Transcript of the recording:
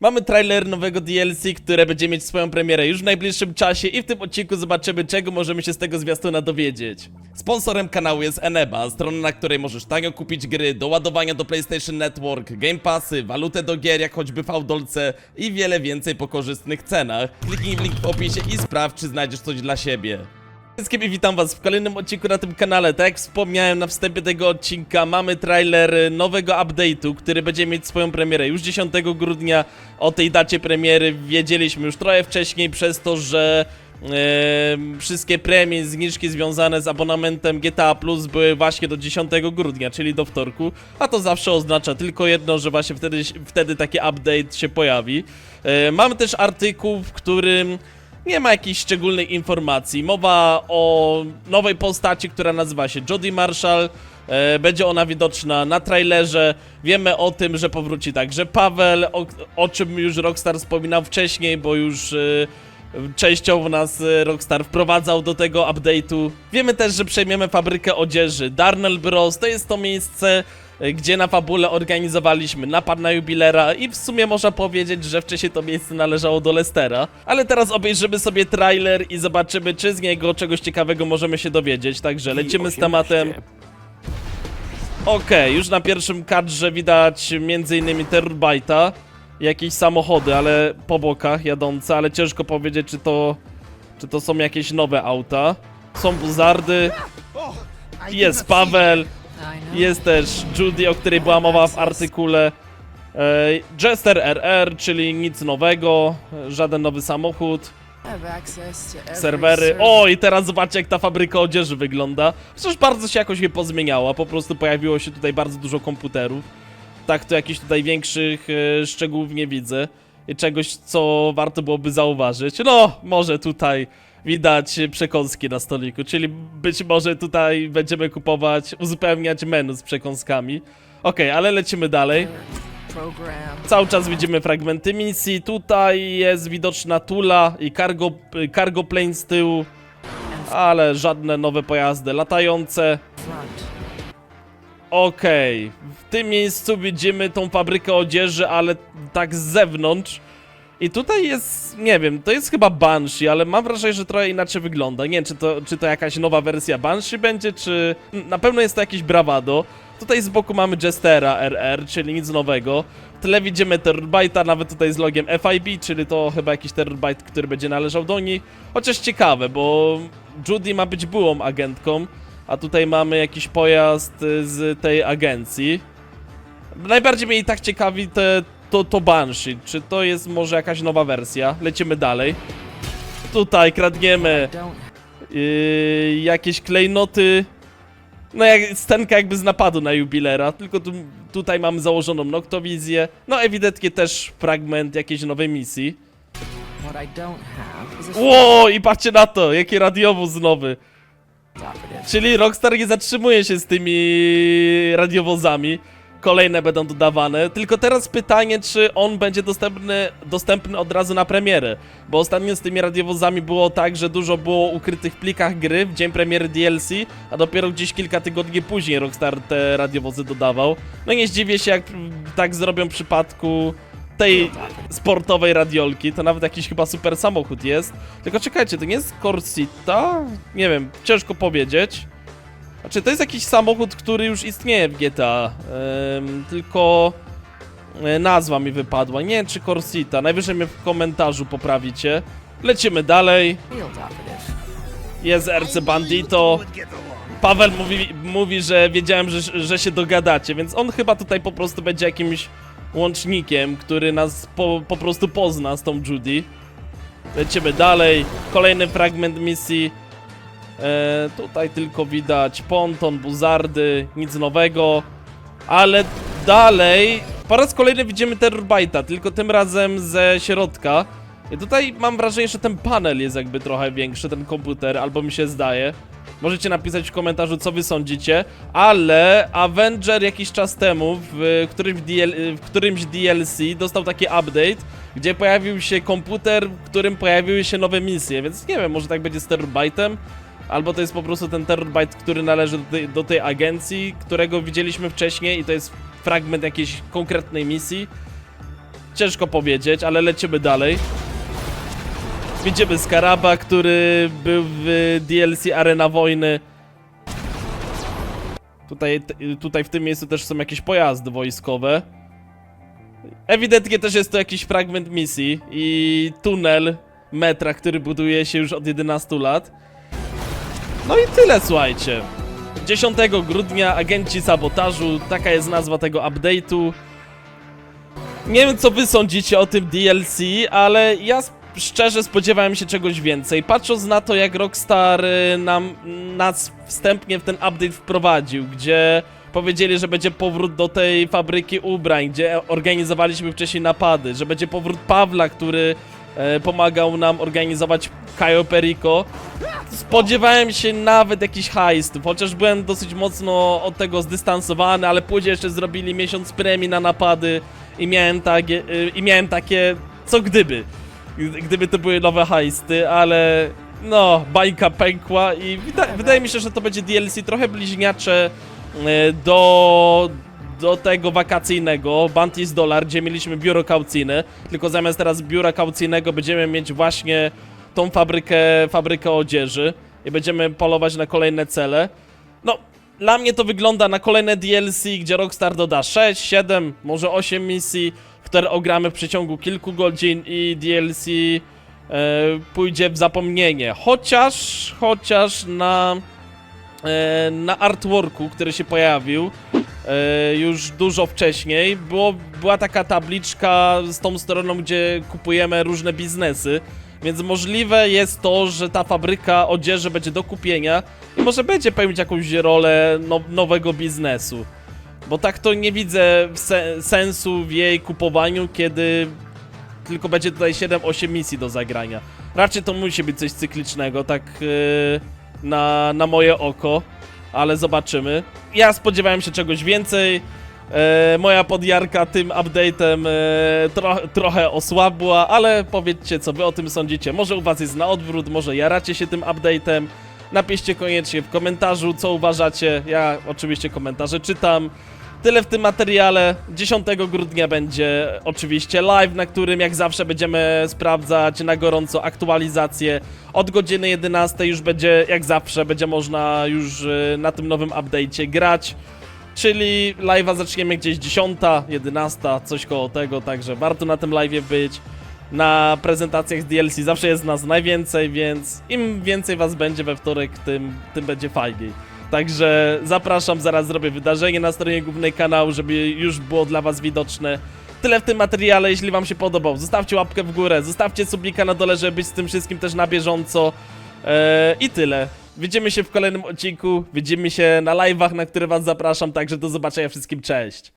Mamy trailer nowego DLC, które będzie mieć swoją premierę już w najbliższym czasie i w tym odcinku zobaczymy, czego możemy się z tego zwiastuna dowiedzieć. Sponsorem kanału jest Eneba, strona, na której możesz tanio kupić gry, do ładowania do PlayStation Network, Game Passy, walutę do gier, jak choćby Fałdolce i wiele więcej po korzystnych cenach. Kliknij w link w opisie i sprawdź, czy znajdziesz coś dla siebie. Wszystkim i witam was w kolejnym odcinku na tym kanale. Tak jak wspomniałem na wstępie tego odcinka, mamy trailer nowego update'u, który będzie mieć swoją premierę już 10 grudnia. O tej dacie premiery wiedzieliśmy już trochę wcześniej, przez to, że e, wszystkie premie, zniżki związane z abonamentem GTA Plus były właśnie do 10 grudnia, czyli do wtorku. A to zawsze oznacza tylko jedno, że właśnie wtedy, wtedy taki update się pojawi. E, mamy też artykuł, w którym nie ma jakichś szczególnych informacji. Mowa o nowej postaci, która nazywa się Jodie Marshall. E, będzie ona widoczna na trailerze. Wiemy o tym, że powróci także Paweł, o, o czym już Rockstar wspominał wcześniej, bo już e, częściowo nas e, Rockstar wprowadzał do tego update'u. Wiemy też, że przejmiemy fabrykę odzieży Darnell Bros. To jest to miejsce, gdzie na fabule organizowaliśmy napad na jubilera i w sumie można powiedzieć, że wcześniej to miejsce należało do Lestera. Ale teraz obejrzymy sobie trailer i zobaczymy, czy z niego czegoś ciekawego możemy się dowiedzieć. Także lecimy z tematem. Okej, już na pierwszym kadrze widać m.in. Terrorbite'a, jakieś samochody, ale po bokach jadące, ale ciężko powiedzieć, czy to, czy to są jakieś nowe auta. Są buzardy, jest Paweł, jest też Judy, o której była mowa w artykule. E, Jester RR, czyli nic nowego, żaden nowy samochód serwery. O, i teraz zobaczcie, jak ta fabryka odzieży wygląda. Przecież bardzo się jakoś nie pozmieniała, po prostu pojawiło się tutaj bardzo dużo komputerów. Tak, to jakichś tutaj większych e, szczegółów nie widzę. Czegoś, co warto byłoby zauważyć. No, może tutaj widać przekąski na stoliku, czyli być może tutaj będziemy kupować, uzupełniać menu z przekąskami. Okej, ale lecimy dalej. Cały czas widzimy fragmenty misji. Tutaj jest widoczna Tula i cargo, cargo plane z tyłu, ale żadne nowe pojazdy latające. Okej, w tym miejscu widzimy tą fabrykę odzieży, ale tak z zewnątrz. I tutaj jest, nie wiem, to jest chyba Banshee, ale mam wrażenie, że trochę inaczej wygląda. Nie wiem, czy to, czy to jakaś nowa wersja Banshee będzie, czy... Na pewno jest to jakieś brawado. Tutaj z boku mamy Jestera RR, czyli nic nowego. W tle widzimy Terrorbite'a, nawet tutaj z logiem FIB, czyli to chyba jakiś Terrorbite, który będzie należał do nich. Chociaż ciekawe, bo Judy ma być byłą agentką, a tutaj mamy jakiś pojazd z tej agencji. Najbardziej mnie i tak ciekawi te, to, to Banshee. Czy to jest może jakaś nowa wersja? Lecimy dalej. Tutaj kradniemy yy, jakieś klejnoty. No jak scenka jakby z napadu na jubilera, tylko tu, tutaj mamy założoną noktowizję. No ewidentnie też fragment jakiejś nowej misji. Ło, i patrzcie na to, jaki radiowóz nowy. Czyli Rockstar nie zatrzymuje się z tymi radiowozami. Kolejne będą dodawane. Tylko teraz pytanie, czy on będzie dostępny, dostępny od razu na premierę. Bo ostatnio z tymi radiowozami było tak, że dużo było ukrytych w plikach gry w dzień premiery DLC, a dopiero gdzieś kilka tygodni później Rockstar te radiowozy dodawał. No nie zdziwię się, jak tak zrobią w przypadku tej sportowej radiolki. To nawet jakiś chyba super samochód jest. Tylko czekajcie, to nie jest Corsita? Nie wiem, ciężko powiedzieć. Znaczy, to jest jakiś samochód, który już istnieje w GTA, tylko e, nazwa mi wypadła. Nie czy Corsita. Najwyżej mnie w komentarzu poprawicie. Lecimy dalej. Jest RC Bandito. Paweł mówi, mówi że wiedziałem, że, że się dogadacie, więc on chyba tutaj po prostu będzie jakimś łącznikiem, który nas po, po prostu pozna z tą Judy. Lecimy dalej. Kolejny fragment misji. E, tutaj tylko widać ponton, buzardy, nic nowego. Ale dalej po raz kolejny widzimy Terrorbite'a, tylko tym razem ze środka. I tutaj mam wrażenie, że ten panel jest jakby trochę większy, ten komputer, albo mi się zdaje. Możecie napisać w komentarzu, co wy sądzicie, ale Avenger jakiś czas temu w którymś, DL, w którymś DLC dostał taki update, gdzie pojawił się komputer, w którym pojawiły się nowe misje, więc nie wiem, może tak będzie z Terrorbite'em, albo to jest po prostu ten Terrorbite, który należy do tej, do tej agencji, którego widzieliśmy wcześniej i to jest fragment jakiejś konkretnej misji. ciężko powiedzieć, ale lecimy dalej. Widzimy Skaraba, który był w DLC Arena Wojny. Tutaj, tutaj w tym miejscu też są jakieś pojazdy wojskowe. Ewidentnie też jest to jakiś fragment misji i tunel metra, który buduje się już od 11 lat. No i tyle, słuchajcie. 10 grudnia agenci sabotażu, taka jest nazwa tego update'u. Nie wiem co wy sądzicie o tym DLC, ale ja szczerze spodziewałem się czegoś więcej. Patrząc na to jak Rockstar y, nam, nas wstępnie w ten update wprowadził, gdzie powiedzieli, że będzie powrót do tej fabryki ubrań, gdzie organizowaliśmy wcześniej napady, że będzie powrót Pawla, który pomagał nam organizować Cayo Perico. Spodziewałem się nawet jakichś heistów, chociaż byłem dosyć mocno od tego zdystansowany, ale później jeszcze zrobili miesiąc premii na napady i miałem takie, i miałem takie co gdyby, Gdy- gdyby to były nowe heisty, ale no, bańka pękła i wyda wydaje mi się, że to będzie DLC trochę bliźniacze y, do, do tego wakacyjnego, Bantis Dollar, gdzie mieliśmy biuro kaucyjne, tylko zamiast teraz biura kaucyjnego będziemy mieć właśnie tą fabrykę, fabrykę odzieży i będziemy polować na kolejne cele. No, dla mnie to wygląda na kolejne DLC, gdzie Rockstar doda 6, 7, może 8 misji, które ogramy w przeciągu kilku godzin i DLC e, pójdzie w zapomnienie. Chociaż, chociaż na, e, na artworku, który się pojawił już dużo wcześniej, było, była taka tabliczka z tą stroną, gdzie kupujemy różne biznesy. Więc możliwe jest to, że ta fabryka odzieży będzie do kupienia i może będzie pełnić jakąś rolę no, nowego biznesu. Bo tak to nie widzę se sensu w jej kupowaniu, kiedy tylko będzie tutaj 7-8 misji do zagrania. Raczej to musi być coś cyklicznego, tak yy, na, na moje oko, ale zobaczymy. Ja spodziewałem się czegoś więcej. E, moja podjarka tym update'em e, tro, trochę osłabła, ale powiedzcie co wy o tym sądzicie. Może u was jest na odwrót, może jaracie się tym update'em. Napiszcie koniecznie w komentarzu co uważacie. Ja oczywiście komentarze czytam. Tyle w tym materiale. 10 grudnia będzie oczywiście live, na którym jak zawsze będziemy sprawdzać na gorąco aktualizacje. Od godziny 11 już będzie, jak zawsze, będzie można już y, na tym nowym update'cie grać. Czyli live'a zaczniemy gdzieś 10, 11, coś koło tego, także warto na tym live'ie być. Na prezentacjach z DLC zawsze jest nas najwięcej, więc im więcej was będzie we wtorek, tym, tym będzie fajniej. Także zapraszam, zaraz zrobię wydarzenie na stronie głównej kanału, żeby już było dla was widoczne. Tyle w tym materiale, jeśli wam się podobał, zostawcie łapkę w górę, zostawcie subika na dole, żeby być z tym wszystkim też na bieżąco. Eee, I tyle. Widzimy się w kolejnym odcinku, widzimy się na live'ach, na które was zapraszam, także do zobaczenia wszystkim, cześć!